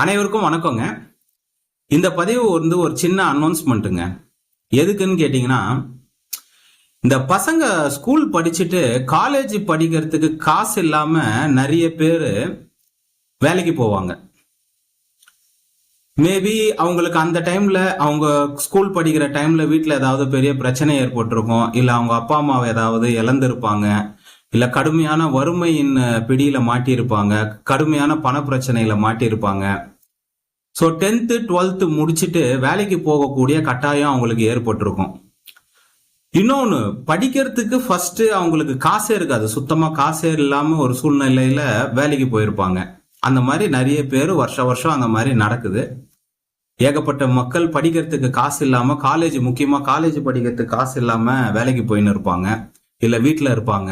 அனைவருக்கும் வணக்கங்க. இந்த பதிவு வந்து ஒரு சின்ன அனௌன்ஸ்மெண்ட்டுங்க எதுக்குன்னு கேட்டிங்கன்னா இந்த பசங்க ஸ்கூல் படிச்சுட்டு காலேஜ் படிக்கிறதுக்கு காசு இல்லாம நிறைய பேர் வேலைக்கு போவாங்க. மேபி அவங்களுக்கு அந்த டைம்ல அவங்க ஸ்கூல் படிக்கிற டைம்ல வீட்டில் ஏதாவது பெரிய பிரச்சனை ஏற்பட்டிருக்கும். இல்லை அவங்க அப்பா அம்மாவை ஏதாவது இழந்திருப்பாங்க. இல்லை கடுமையான வறுமையின் பிடியில மாட்டியிருப்பாங்க. கடுமையான பண பிரச்சனையில மாட்டியிருப்பாங்க. ஸோ டென்த்து டுவெல்த்து முடிச்சுட்டு வேலைக்கு போகக்கூடிய கட்டாயம் அவங்களுக்கு ஏற்பட்டிருக்கும். இன்னொன்று படிக்கிறதுக்கு ஃபர்ஸ்ட் அவங்களுக்கு காசே இருக்காது. சுத்தமாக காசே இல்லாமல் ஒரு சூழ்நிலையில வேலைக்கு போயிருப்பாங்க. அந்த மாதிரி நிறைய பேர் வருஷ வருஷம் அந்த மாதிரி நடக்குது. ஏகப்பட்ட மக்கள் படிக்கிறதுக்கு காசு இல்லாமல் காலேஜ் முக்கியமாக காலேஜ் படிக்கிறதுக்கு காசு இல்லாமல் வேலைக்கு போயின்னு இருப்பாங்க. இல்லை வீட்டில் இருப்பாங்க.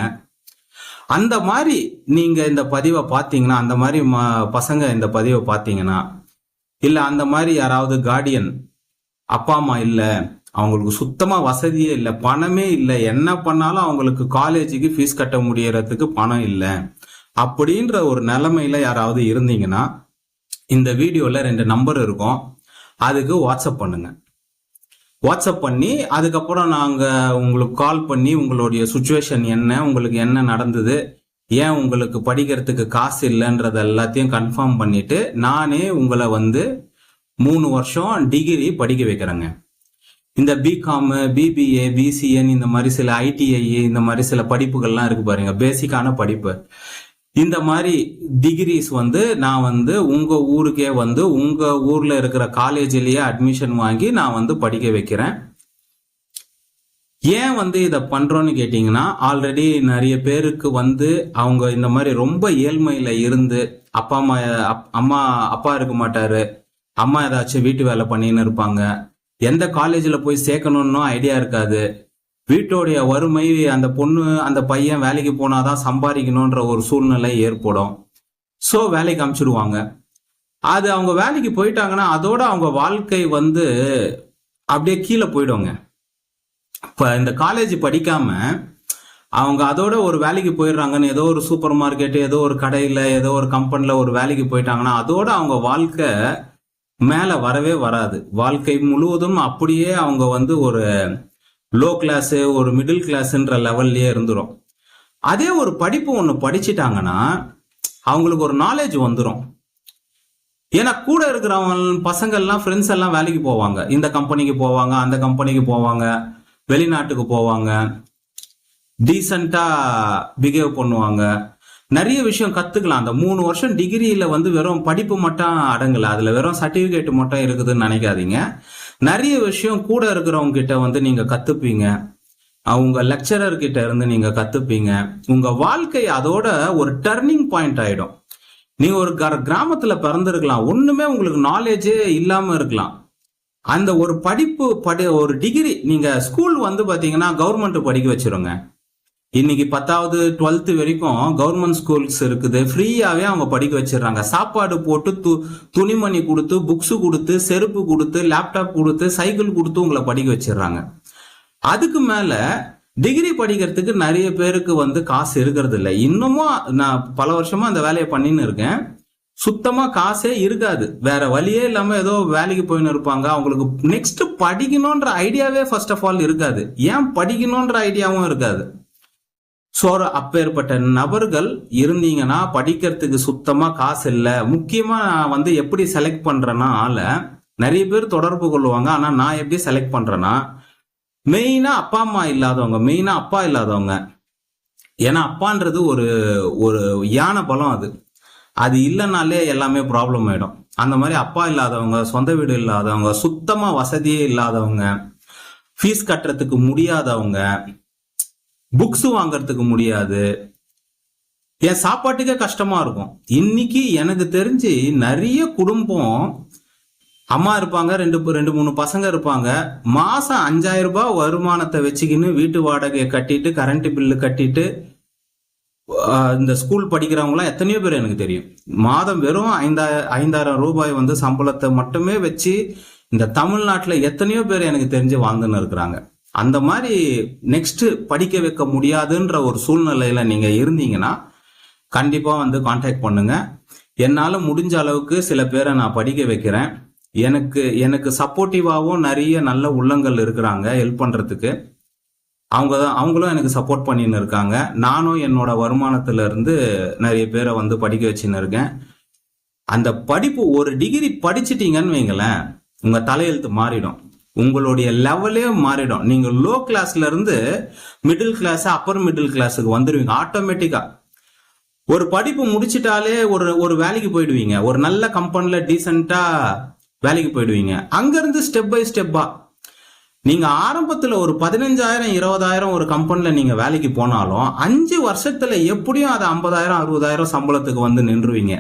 அந்த மாதிரி நீங்க இந்த பதிவை பார்த்தீங்கன்னா அந்த மாதிரி ம- பசங்க இந்த பதிவை பார்த்தீங்கன்னா இல்லை அந்த மாதிரி யாராவது கார்டியன் அப்பா அம்மா இல்லை அவங்களுக்கு சுத்தமாக வசதியே இல்லை பணமே இல்லை என்ன பண்ணாலும் அவங்களுக்கு காலேஜுக்கு ஃபீஸ் கட்ட முடியறதுக்கு பணம் இல்லை அப்படின்ற ஒரு நிலைமையில யாராவது இருந்தீங்கன்னா இந்த வீடியோவில் ரெண்டு நம்பர் இருக்கும். அதுக்கு வாட்ஸ்அப் பண்ணுங்க. வாட்ஸ்அப் பண்ணி அதுக்கப்புறம் நாங்கள் உங்களுக்கு கால் பண்ணி உங்களுடைய சுச்சுவேஷன் என்ன உங்களுக்கு என்ன நடந்தது ஏன் உங்களுக்கு படிக்கிறதுக்கு காசு இல்லைன்றது எல்லாத்தையும் கன்ஃபார்ம் பண்ணிட்டு நானே உங்களை வந்து மூணு வருஷம் டிகிரி படிக்க வைக்கிறேங்க. இந்த பிகாம் பிபிஏ பிசிஎன் இந்த மாதிரி சில ஐடிஐ இந்த மாதிரி சில படிப்புகள்லாம் இருக்கு பாருங்க. பேசிக்கான படிப்பு. இந்த மாதிரி டிகிரிஸ் வந்து நான் வந்து உங்கள் ஊருக்கே வந்து உங்கள் ஊரில் இருக்கிற காலேஜிலேயே அட்மிஷன் வாங்கி நான் வந்து படிக்க வைக்கிறேன். ஏன் வந்து இதை பண்ணுறோன்னு கேட்டிங்கன்னா ஆல்ரெடி நிறைய பேருக்கு வந்து அவங்க இந்த மாதிரி ரொம்ப ஏழ்மையில் இருந்து அப்பா அம்மா அப்- அம்மா அப்பா இருக்க மாட்டார் அம்மா ஏதாச்சும் வீட்டு வேலை பண்ணின்னு இருப்பாங்க எந்த காலேஜில் போய் சேர்க்கணும்னு ஐடியா இருக்காது வீட்டோடைய வறுமை அந்த பொண்ணு அந்த பையன் வேலைக்கு போனாதான் சம்பாதிக்கணுன்ற ஒரு சூழ்நிலை ஏற்படும். ஸோ வேலைக்கு அனுப்பிச்சிடுவாங்க அது அவங்க வேலைக்கு போயிட்டாங்கன்னா அதோட அவங்க வாழ்க்கை வந்து அப்படியே கீழே போயிடுவாங்க. இப்போ இந்த காலேஜ் படிக்காம அவங்க அதோட ஒரு வேலைக்கு போயிடுறாங்கன்னு ஏதோ ஒரு சூப்பர் மார்க்கெட் ஏதோ ஒரு கடையில் ஏதோ ஒரு கம்பெனியில் ஒரு வேலைக்கு போயிட்டாங்கன்னா அதோட அவங்க வாழ்க்கை மேலே வரவே வராது. வாழ்க்கை முழுவதும் அப்படியே அவங்க வந்து ஒரு லோ கிளாஸு ஒரு மிடில் கிளாஸுன்ற லெவல்லையே இருந்துடும் அதே ஒரு படிப்பு ஒன்று படிச்சிட்டாங்கன்னா அவங்களுக்கு ஒரு நாலேஜ் வந்துடும் ஏன்னா கூட இருக்கிறவங்க பசங்கள்லாம் ஃப்ரெண்ட்ஸ் எல்லாம் வேலைக்கு போவாங்க. இந்த கம்பெனிக்கு போவாங்க அந்த கம்பெனிக்கு போவாங்க வெளிநாட்டுக்கு போவாங்க. டீசெண்டாக பிஹேவ் பண்ணுவாங்க. நிறைய விஷயம் கற்றுக்கலாம் அந்த மூணு வருஷம் டிகிரியில் வந்து வெறும் படிப்பு மட்டும் அடங்கலை. அதில் வெறும் சர்டிஃபிகேட் மட்டும் இருக்குதுன்னு நினைக்காதீங்க. நிறைய விஷயம் கூட இருக்கிறவங்க கிட்ட வந்து நீங்கள் கற்றுப்பீங்க அவங்க லெக்சரர் கிட்ட இருந்து நீங்கள் கற்றுப்பீங்க உங்கள் வாழ்க்கை அதோட ஒரு டர்னிங் பாயிண்ட் ஆகிடும் நீங்கள் ஒரு கிராமத்துல கிராமத்தில் பிறந்திருக்கலாம். ஒன்றுமே உங்களுக்கு நாலேஜே இல்லாமல் இருக்கலாம். அந்த ஒரு படிப்பு படி ஒரு டிகிரி நீங்கள் ஸ்கூல் வந்து பார்த்தீங்கன்னா கவர்மெண்ட் படிக்க வச்சிருங்க. இன்னைக்கு பத்தாவது டுவெல்த்து வரைக்கும் கவர்மெண்ட் ஸ்கூல்ஸ் இருக்குது. ஃப்ரீயாகவே அவங்க படிக்க வச்சிடுறாங்க. சாப்பாடு போட்டு து துணிமணி கொடுத்து புக்ஸு கொடுத்து செருப்பு கொடுத்து லேப்டாப் கொடுத்து சைக்கிள் கொடுத்து உங்களை படிக்க வச்சிடுறாங்க. அதுக்கு மேலே டிகிரி படிக்கிறதுக்கு நிறைய பேருக்கு வந்து காசு இருக்கிறது இல்லை இன்னமும் நான் பல வருஷமா அந்த வேலையை பண்ணின்னு இருக்கேன். சுத்தமாக காசே இருக்காது. வேற வழியே இல்லாமல் ஏதோ வேலைக்கு போயின்னு இருப்பாங்க. அவங்களுக்கு நெக்ஸ்ட் படிக்கணுன்ற ஐடியாவே ஃபர்ஸ்ட் ஆஃப் ஆல் இருக்காது. ஏன் படிக்கணுன்ற ஐடியாவும் இருக்காது. ஸோ அப்பேற்பட்ட நபர்கள் இருந்தீங்கன்னா படிக்கிறதுக்கு சுத்தமா காசு இல்லை. முக்கியமா நான் வந்து எப்படி செலக்ட் பண்றேன்னா ஆளை நிறைய பேர் தொடர்பு கொள்வாங்க ஆனா நான் எப்படி செலக்ட் பண்றேன்னா மெயினா அப்பா அம்மா இல்லாதவங்க மெயினா அப்பா இல்லாதவங்க. ஏன்னா அப்பான்றது ஒரு ஒரு யானை பலம் அது. அது இல்லைனாலே எல்லாமே ப்ராப்ளம் ஆயிடும். அந்த மாதிரி அப்பா இல்லாதவங்க சொந்த வீடு இல்லாதவங்க சுத்தமா வசதியே இல்லாதவங்க ஃபீஸ் கட்டுறதுக்கு முடியாதவங்க புக்ஸ் வாங்கறதுக்கு முடியாது. என் சாப்பாட்டுக்கே கஷ்டமா இருக்கும். இன்னைக்கு எனக்கு தெரிஞ்சு நிறைய குடும்பம் அம்மா இருப்பாங்க ரெண்டு ரெண்டு மூணு பசங்க இருப்பாங்க. மாசம் அஞ்சாயிரம் ரூபாய் வருமானத்தை வச்சுக்கின்னு வீட்டு வாடகையை கட்டிட்டு கரண்ட் பில்லு கட்டிட்டு இந்த ஸ்கூல் படிக்கிறவங்களாம் எத்தனையோ பேர் எனக்கு தெரியும். மாதம் வெறும் ஐந்தாயிரம் ஐந்தாயிரம் ரூபாய் வந்து சம்பளத்தை மட்டுமே வச்சு இந்த தமிழ்நாட்டில் எத்தனையோ பேர் எனக்கு தெரிஞ்சு வாழ்ந்துன்னு இருக்கிறாங்க. அந்த மாதிரி நெக்ஸ்ட் படிக்க வைக்க முடியாதுன்ற ஒரு சூழ்நிலையில நீங்க இருந்தீங்கன்னா கண்டிப்பா வந்து காண்டாக்ட் பண்ணுங்க. என்னால் முடிஞ்ச அளவுக்கு சில பேரை நான் படிக்க வைக்கிறேன். எனக்கு எனக்கு சப்போர்ட்டிவாகவும் நிறைய நல்ல உள்ளங்கள் இருக்கிறாங்க ஹெல்ப் பண்ணுறதுக்கு அவங்க தான் அவங்களும் எனக்கு சப்போர்ட் பண்ணின்னு இருக்காங்க. நானும் என்னோட வருமானத்துல இருந்து நிறைய பேரை வந்து படிக்க வச்சுன்னு இருக்கேன். அந்த படிப்பு ஒரு டிகிரி படிச்சிட்டீங்கன்னு வைங்களேன் உங்கள் தலையெழுத்து மாறிடும். உங்களுடைய லெவலே மாறிடும். நீங்க லோ கிளாஸ்ல இருந்து மிடில் கிளாஸ் அப்பர் மிடில் கிளாஸுக்கு வந்துடுவீங்க ஆட்டோமேட்டிக்கா ஒரு படிப்பு முடிச்சிட்டாலே ஒரு ஒரு வேலைக்கு போயிடுவீங்க. ஒரு நல்ல கம்பெனில டீசெண்டா வேலைக்கு போயிடுவீங்க. அங்கேருந்து ஸ்டெப் பை ஸ்டெப்பா நீங்கள் ஆரம்பத்தில் ஒரு பதினஞ்சாயிரம் இருபதாயிரம் ஒரு கம்பெனியில் நீங்கள் வேலைக்கு போனாலும் அஞ்சு வருஷத்தில் எப்படியும் அது ஐம்பதாயிரம் அறுபதாயிரம் சம்பளத்துக்கு வந்து நின்றுவீங்க.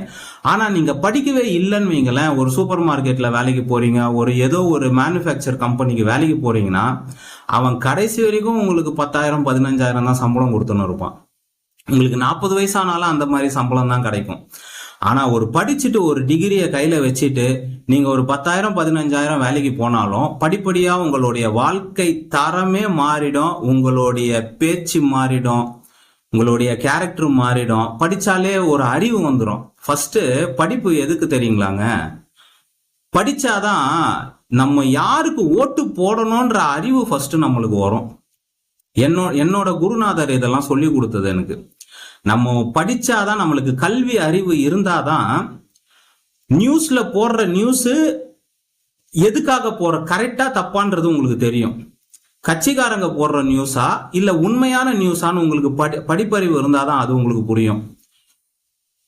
ஆனால் நீங்கள் படிக்கவே இல்லைன்னு வைங்களேன் ஒரு சூப்பர் மார்க்கெட்டில் வேலைக்கு போகிறீங்க ஒரு ஏதோ ஒரு மேனுஃபேக்சர் கம்பெனிக்கு வேலைக்கு போகிறீங்கன்னா அவன் கடைசி வரைக்கும் உங்களுக்கு பத்தாயிரம் பதினஞ்சாயிரம் தான் சம்பளம் கொடுத்துன்னு இருப்பான். உங்களுக்கு நாற்பது வயசானாலும் அந்த மாதிரி சம்பளம் தான் கிடைக்கும். ஆனா ஒரு படிச்சுட்டு ஒரு டிகிரியை கையில வச்சுட்டு நீங்க ஒரு பத்தாயிரம் பதினஞ்சாயிரம் வேலைக்கு போனாலும் படிப்படியா உங்களுடைய வாழ்க்கை தரமே மாறிடும் உங்களுடைய பேச்சு மாறிடும் உங்களுடைய கேரக்டர் மாறிடும். படிச்சாலே ஒரு அறிவு வந்துடும் ஃபர்ஸ்ட் படிப்பு எதுக்கு தெரியுங்களாங்க? படிச்சாதான் நம்ம யாருக்கு ஓட்டு போடணும்ன்ற அறிவு ஃபர்ஸ்ட் நம்மளுக்கு வரும். என்னோ என்னோட குருநாதர் இதெல்லாம் சொல்லி கொடுத்தது எனக்கு. நம்ம படிச்சாதான் நம்மளுக்கு கல்வி அறிவு இருந்தாதான் நியூஸ்ல போடுற நியூஸ் எதுக்காக போற? கரெக்டா தப்பான்றது உங்களுக்கு தெரியும். கட்சிக்காரங்க போடுற நியூஸா இல்ல உண்மையான நியூஸான்னு உங்களுக்கு படி படிப்பறிவு இருந்தாதான் அது உங்களுக்கு புரியும்.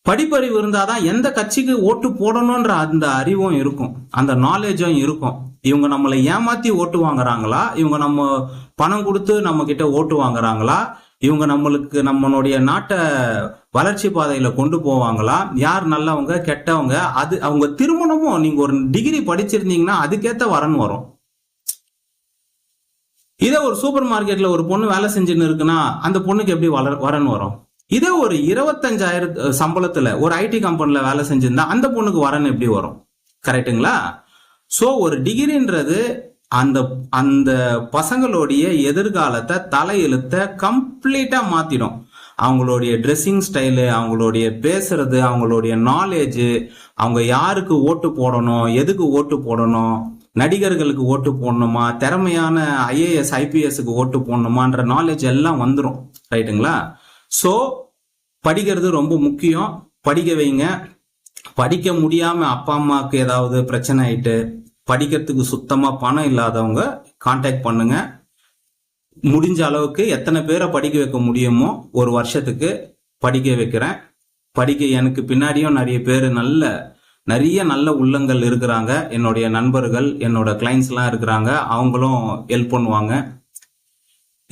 படிப்பறிவு இருந்தாதான் எந்த கட்சிக்கு ஓட்டு போடணும்ன்ற அந்த அறிவும் இருக்கும். அந்த நாலேஜும் இருக்கும். இவங்க நம்மளை ஏமாத்தி ஓட்டு வாங்குறாங்களா? இவங்க நம்ம பணம் கொடுத்து நம்ம கிட்ட ஓட்டு வாங்குறாங்களா? இவங்க நம்மளுக்கு நம்மளுடைய நாட்டை வளர்ச்சி பாதையில கொண்டு போவாங்களா? யார் நல்லவங்க கெட்டவங்க? அது அவங்க திருமணமும் நீங்க ஒரு டிகிரி படிச்சிருந்தீங்கன்னா அதுக்கேத்த வரன் வரும். இதே ஒரு சூப்பர் மார்க்கெட்ல ஒரு பொண்ணு வேலை செஞ்சுன்னு இருக்குன்னா அந்த பொண்ணுக்கு எப்படி வளர் வரன் வரும்? இதே ஒரு இருபத்தஞ்சாயிரம் சம்பளத்துல ஒரு ஐடி கம்பெனில வேலை செஞ்சிருந்தா அந்த பொண்ணுக்கு வரன் எப்படி வரும்? கரெக்ட்டுங்களா ஸோ ஒரு டிகிரின்றது அந்த அந்த பசங்களுடைய எதிர்காலத்தை தலையெழுத்தை கம்ப்ளீட்டா மாத்திடும். அவங்களுடைய ட்ரெஸ்ஸிங் ஸ்டைலு அவங்களுடைய பேசுறது அவங்களுடைய நாலேஜு அவங்க யாருக்கு ஓட்டு போடணும் எதுக்கு ஓட்டு போடணும் நடிகர்களுக்கு ஓட்டு போடணுமா திறமையான ஐஏஎஸ் ஐபிஎஸ்க்கு ஓட்டு போடணுமான்ற நாலேஜ் எல்லாம் வந்துடும் ரைட்டுங்களா ஸோ படிக்கிறது ரொம்ப முக்கியம். படிக்க வைங்க. படிக்க முடியாம அப்பா அம்மாவுக்கு ஏதாவது பிரச்சனை ஆயிட்டு படிக்கிறதுக்கு சுத்தமாக பணம் இல்லாதவங்க காண்டாக்ட் பண்ணுங்க. முடிஞ்ச அளவுக்கு எத்தனை பேரை படிக்க வைக்க முடியுமோ ஒரு வருஷத்துக்கு படிக்க வைக்கிறேன். படிக்க எனக்கு பின்னாடியும் நிறைய பேர் நல்ல நிறைய நல்ல உள்ளங்கள் இருக்கிறாங்க. என்னுடைய நண்பர்கள் என்னோட கிளைண்ட்ஸ்லாம் இருக்கிறாங்க. அவங்களும் ஹெல்ப் பண்ணுவாங்க.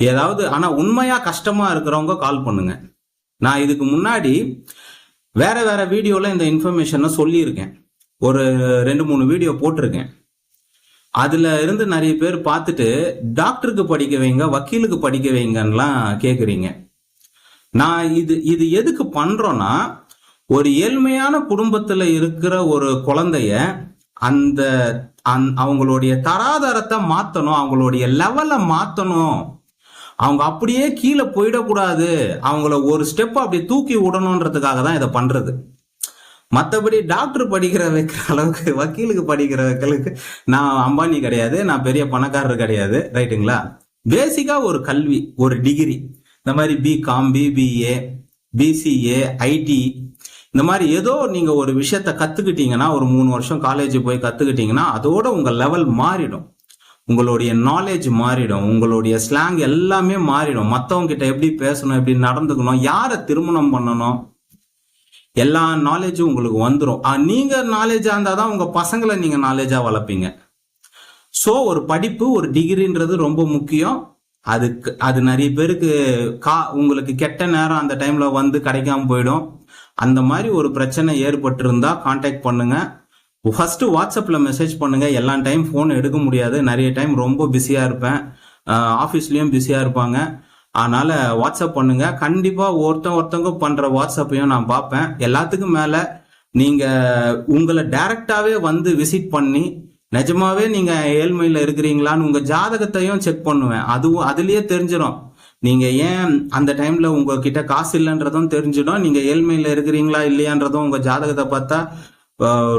ஏதாவது ஆனால் உண்மையாக கஷ்டமாக இருக்கிறவங்க கால் பண்ணுங்க. நான் இதுக்கு முன்னாடி வேற வேற வீடியோவில் இந்த இன்ஃபர்மேஷனை சொல்லியிருக்கேன். ஒரு ரெண்டு மூணு வீடியோ போட்டிருக்கேன். அதுல இருந்து நிறைய பேர் பார்த்துட்டு டாக்டருக்கு படிக்க வைங்க வக்கீலுக்கு படிக்க வைங்கன்னெலாம் கேட்குறீங்க நான் இது இது எதுக்கு பண்றோம்னா ஒரு ஏழ்மையான குடும்பத்துல இருக்கிற ஒரு குழந்தைய அந்த அந்- அவங்களுடைய தராதரத்தை மாத்தணும் அவங்களுடைய லெவலை மாத்தணும். அவங்க அப்படியே கீழே போயிடக்கூடாது. அவங்கள ஒரு ஸ்டெப் அப்படி தூக்கி விடணுன்றதுக்காக தான் இதை பண்றது. மற்றபடி டாக்டர் படிக்கிற வைக்கிற அளவுக்கு வக்கீலுக்கு படிக்கிற வைக்கலுக்கு நான் அம்பானி கிடையாது நான் பெரிய பணக்காரர் கிடையாது ரைட்டுங்களா? பேசிக்காக ஒரு கல்வி ஒரு டிகிரி இந்த மாதிரி பிகாம் பிபிஏ பிசிஏ ஐடி இந்த மாதிரி ஏதோ நீங்கள் ஒரு விஷயத்த கற்றுக்கிட்டீங்கன்னா ஒரு மூணு வருஷம் காலேஜ் போய் கற்றுக்கிட்டீங்கன்னா அதோட உங்கள் லெவல் மாறிடும். உங்களுடைய நாலேஜ் மாறிடும். உங்களுடைய ஸ்லாங் எல்லாமே மாறிடும். மற்றவங்க கிட்ட எப்படி பேசணும் எப்படி நடந்துக்கணும் யாரை திருமணம் பண்ணணும் எல்லா நாலேஜும் உங்களுக்கு வந்துடும் நீங்க நாலேஜா இருந்தாதான் உங்க பசங்களை நீங்க நாலேஜா வளர்ப்பீங்க. ஸோ ஒரு படிப்பு ஒரு டிகிரின்றது ரொம்ப முக்கியம். அதுக்கு அது நிறைய பேருக்கு கா உங்களுக்கு கெட்ட நேரம் அந்த டைம்ல வந்து கிடைக்காம போயிடும். அந்த மாதிரி ஒரு பிரச்சனை ஏற்பட்டிருந்தா காண்டாக்ட் பண்ணுங்க. ஃபர்ஸ்ட் வாட்ஸ்அப்ல மெசேஜ் பண்ணுங்க. எல்லா டைம் ஃபோன் எடுக்க முடியாது. நிறைய டைம் ரொம்ப பிஸியா இருப்பேன். ஆஃபீஸ்லயும் பிஸியா இருப்பாங்க. அதனால வாட்ஸ்அப் பண்ணுங்க. கண்டிப்பா ஒருத்தன் ஒருத்தவங்க பண்ற வாட்ஸ்அப்பையும் நான் பார்ப்பேன். எல்லாத்துக்கும் மேல நீங்க உங்களை டைரக்டாவே வந்து விசிட் பண்ணி நிஜமாவே நீங்க ஏழ்மையில இருக்கிறீங்களான்னு உங்க ஜாதகத்தையும் செக் பண்ணுவேன். அதுவும் அதுலயே தெரிஞ்சிடும் நீங்க ஏன் அந்த டைம்ல உங்ககிட்ட காசு இல்லைன்றதும் தெரிஞ்சிடும். நீங்க ஏழ்மையில இருக்கிறீங்களா இல்லையான்றதும் உங்க ஜாதகத்தை பார்த்தா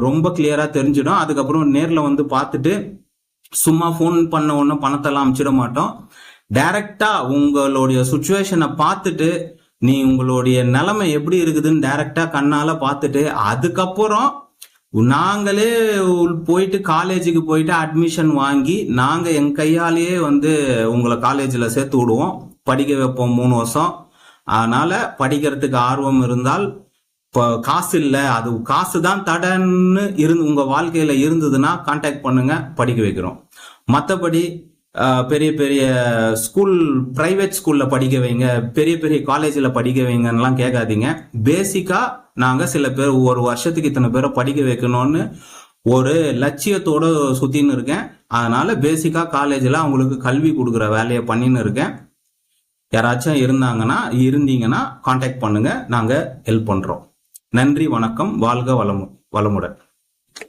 ரொம்ப கிளியரா தெரிஞ்சிடும். அதுக்கப்புறம் நேர்ல வந்து பார்த்துட்டு சும்மா ஃபோன் பண்ண உடனே பணத்தெல்லாம் அமுச்சிட மாட்டோம். டைரக்டா உங்களுடைய சுச்சுவேஷனை பார்த்துட்டு நீ உங்களுடைய நிலைமை எப்படி இருக்குதுன்னு டைரக்டா கண்ணால பார்த்துட்டு அதுக்கப்புறம் நாங்களே போயிட்டு காலேஜுக்கு போயிட்டு அட்மிஷன் வாங்கி நாங்க என் கையாலேயே வந்து உங்களை காலேஜில் சேர்த்து விடுவோம். படிக்க வைப்போம் மூணு வருஷம். அதனால படிக்கிறதுக்கு ஆர்வம் இருந்தால் இப்போ காசு இல்லை அது காசு தான் தடன்னு இருந்து உங்கள் வாழ்க்கையில் இருந்ததுன்னா கான்டாக்ட் பண்ணுங்க படிக்க வைக்கிறோம். மற்றபடி பெரிய பெரிய ஸ்கூல் பிரைவேட் ஸ்கூல்ல படிக்க வைங்க பெரிய பெரிய காலேஜில் படிக்க வைங்கன்னுலாம் கேட்காதீங்க. பேசிக்காக நாங்கள் சில பேர் ஒரு வருஷத்துக்கு இத்தனை பேரை படிக்க வைக்கணும்னு ஒரு லட்சியத்தோட சுற்றின்னு இருக்கேன். அதனால பேசிக்காக காலேஜில் அவங்களுக்கு கல்வி கொடுக்குற வேலையை பண்ணின்னு இருக்கேன். யாராச்சும் இருந்தாங்கன்னா இருந்தீங்கன்னா காண்டாக்ட் பண்ணுங்க. நாங்கள் ஹெல்ப் பண்ணுறோம் நன்றி வணக்கம். வாழ்க வளமு வளமுடன்.